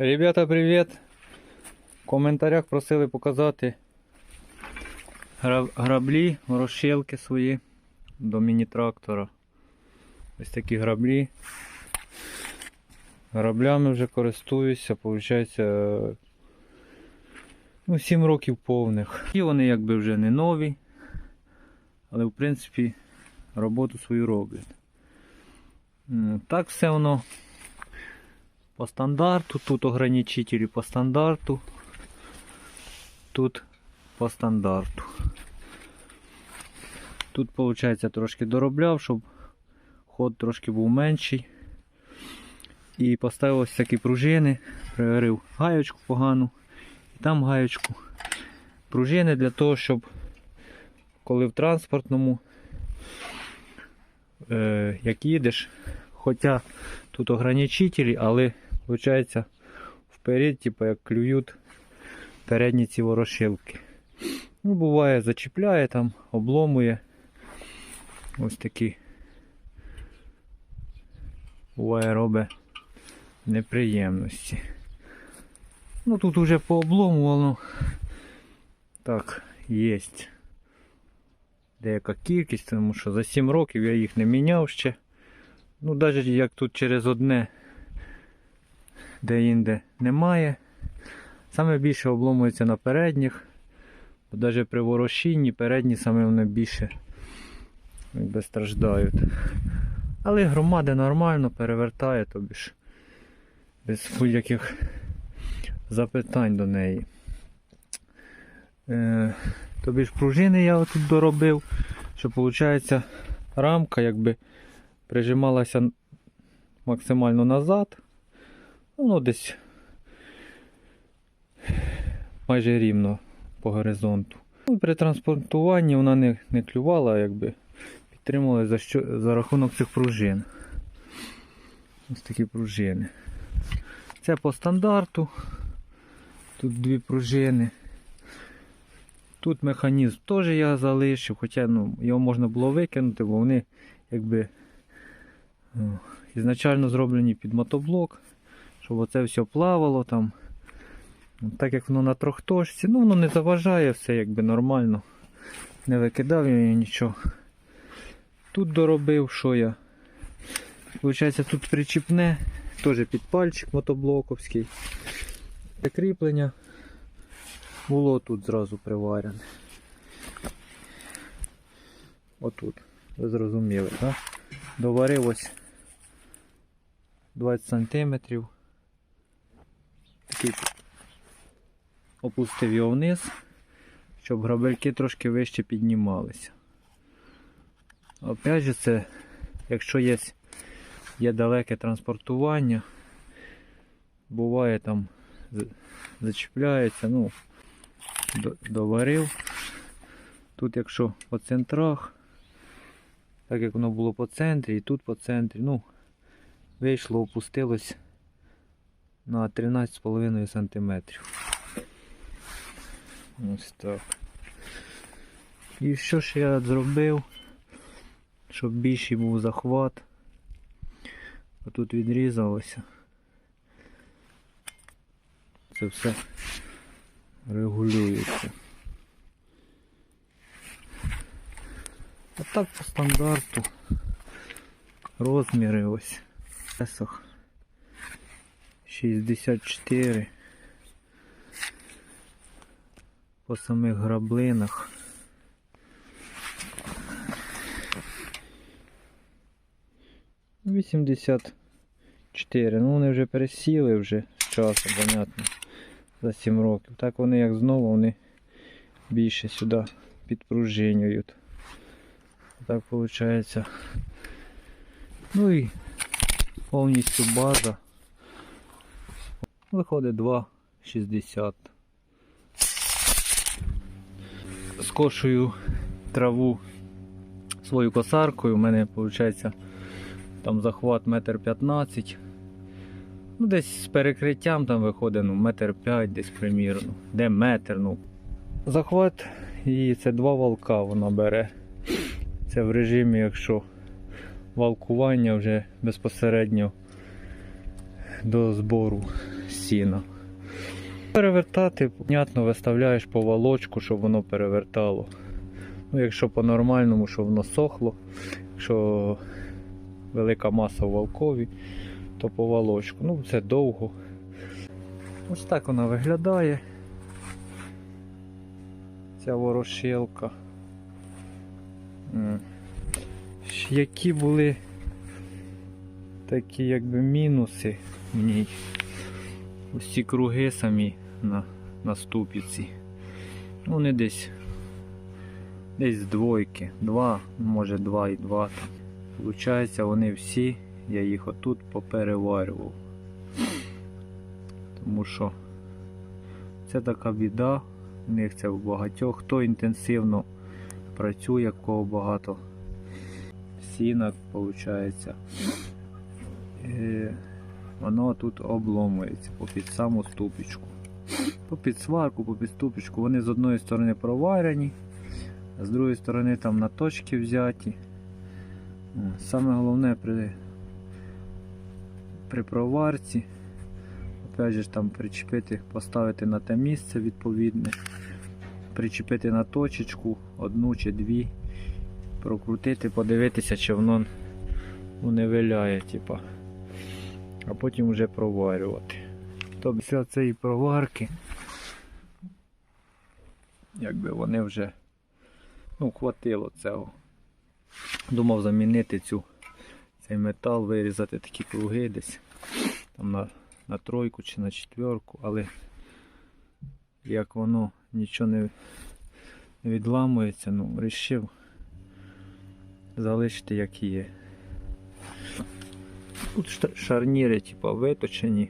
Ребята, привіт! В коментарях просили показати гра- граблі, розшилки свої до міні-трактора. Ось такі граблі. Граблями вже користуюся, виходить, ну, 7 років повних. І вони якби вже не нові, але в принципі роботу свою роблять. Так все воно по стандарту, тут ограничители по стандарту, тут по стандарту. Тут, виходить, трошки доробляв, щоб ход трошки був менший. І поставив ось такі пружини, приварив гаєчку погану, і там гаєчку. Пружини для того, щоб коли в транспортному, е, як їдеш, хоча тут ограничителі, але виходить вперед, типу, як клюють передні ці ворошилки. Ну, буває, зачіпляє там, обломує. Ось такі. Буває робить неприємності. Ну тут уже пообломувало. Так, є деяка кількість, тому що за 7 років я їх не міняв ще. Ну, навіть як тут через одне де-інде немає. Саме більше обломується на передніх. Навіть при ворощінні передні саме вони більше якби, страждають. Але громада нормально перевертає, тобі ж без будь-яких запитань до неї. Е, тобі ж пружини я тут доробив, що виходить рамка якби прижималася максимально назад. Ну, десь майже рівно по горизонту. Ну, при транспортуванні вона не, не клювала, якби підтримувала за, що, за рахунок цих пружин. Ось такі пружини. Це по стандарту. Тут дві пружини. Тут механізм теж я залишив, хоча ну, його можна було викинути, бо вони якби ну, ізначально зроблені під мотоблок, щоб оце все плавало там. Ну, Так як воно на трьохточці, ну воно не заважає, все якби нормально. Не викидав я нічого. Тут доробив, що я. Получається, тут причіпне, теж під пальчик мотоблоковський. Кріплення було тут зразу приварене. Отут. Ви зрозуміли, так? Доварив ось 20 см. Такий опустив його вниз, щоб грабельки трошки вище піднімалися. Опять же це, якщо є, є далеке транспортування, буває там зачіпляється, ну, доварив. Тут якщо по центрах, так як воно було по центрі і тут по центрі, ну, вийшло, опустилось на 13,5 см. Ось так. І що ж я зробив, щоб більший був захват. А тут відрізалося. Це все регулюється. А так по стандарту розміри ось. Песах 64 по самих граблинах. Вісімдесят чотири. Ну вони вже пересіли вже з часу, понятно, за 7 років. Так вони як знову вони більше сюди підпружинюють. Так виходить. Ну і повністю база. Виходить 2,60. Скошую траву свою косаркою. У мене виходить там захват метр п'ятнадцять. Ну, десь з перекриттям там виходить ну, метр п'ять десь примірно. Де метр, ну. Захват і це два валка вона бере. Це в режимі, якщо валкування вже безпосередньо до збору сіна. Перевертати, понятно, виставляєш по волочку, щоб воно перевертало. Ну, якщо по-нормальному, щоб воно сохло, якщо велика маса в волкові, то по волочку. Ну, це довго. Ось так вона виглядає. Ця ворошилка. Які були такі якби мінуси в ній. Ось ці круги самі на, на ступіці. Вони десь десь двойки. Два, може два і два. Получається, вони всі, я їх отут попереварював. Тому що це така біда, у них це в багатьох. Хто інтенсивно працює, кого багато сіна, виходить. Воно тут обломується попід саму ступічку. Попід сварку, попід ступічку. Вони з одної сторони проварені, а з другої сторони там на точки взяті. Саме головне при, при проварці, опять же там причепити, поставити на те місце відповідне, причепити на точечку одну чи дві, прокрутити, подивитися, чи воно не виляє, типа. А потім вже проварювати. Тобто після цієї проварки, якби вони вже ну, хватило цього. Думав замінити цю, цей метал, вирізати такі круги десь там на, на тройку чи на четверку, але як воно нічого не, відламується, ну, вирішив залишити як є. Тут шарніри типу, виточені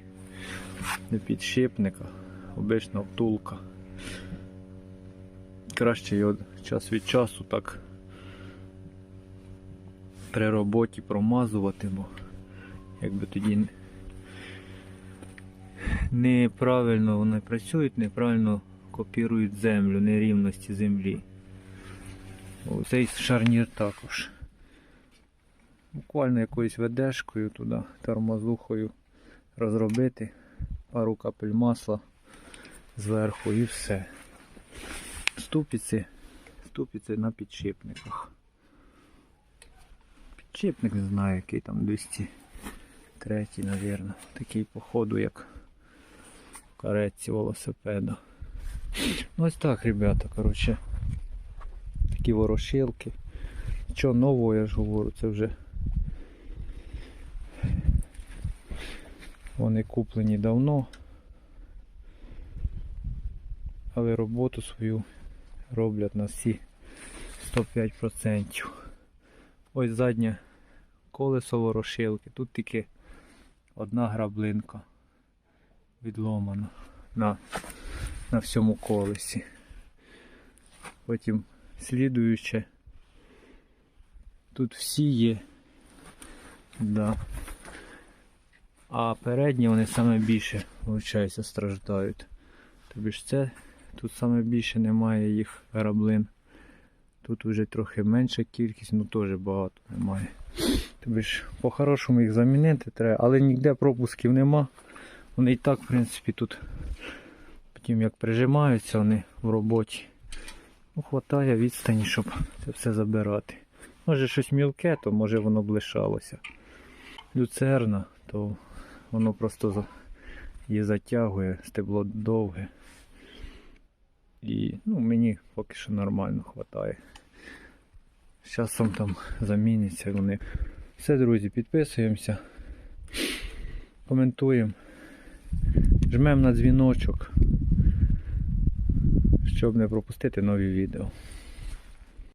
до підшипника, обична втулка. Краще його час від часу так при роботі промазувати, бо якби тоді неправильно вони працюють, неправильно копірують землю, нерівності землі. Оцей шарнір також. Буквально якоюсь ведешкою туди, тормозухою розробити, пару капель масла зверху і все. Ступиці, ступиці на підшипниках. Підшипник не знаю, який там 203, мабуть. Такий походу, як в каретці велосипеда. Ну ось так, ребята, коротше. Такі ворошилки. Нічого нового, я ж говорю, це вже вони куплені давно. Але роботу свою роблять на всі 105%. Ось заднє колесо ворошилки. Тут тільки одна граблинка відломана на, на всьому колесі. Потім слідуюче. Тут всі є. Да. А передні вони саме більше, виходить, страждають. Тобі ж це, тут саме більше немає їх граблин. Тут вже трохи менша кількість, ну теж багато немає. Тобі ж по-хорошому їх замінити треба, але ніде пропусків нема. Вони і так, в принципі, тут потім як прижимаються вони в роботі. Ну, хватає відстані, щоб це все забирати. Може щось мілке, то може воно б лишалося. Люцерна, то воно просто її затягує, стебло довге. І ну, мені поки що нормально вистачає. З часом там заміняться вони. Все, друзі, підписуємося, коментуємо, жмемо на дзвіночок, щоб не пропустити нові відео.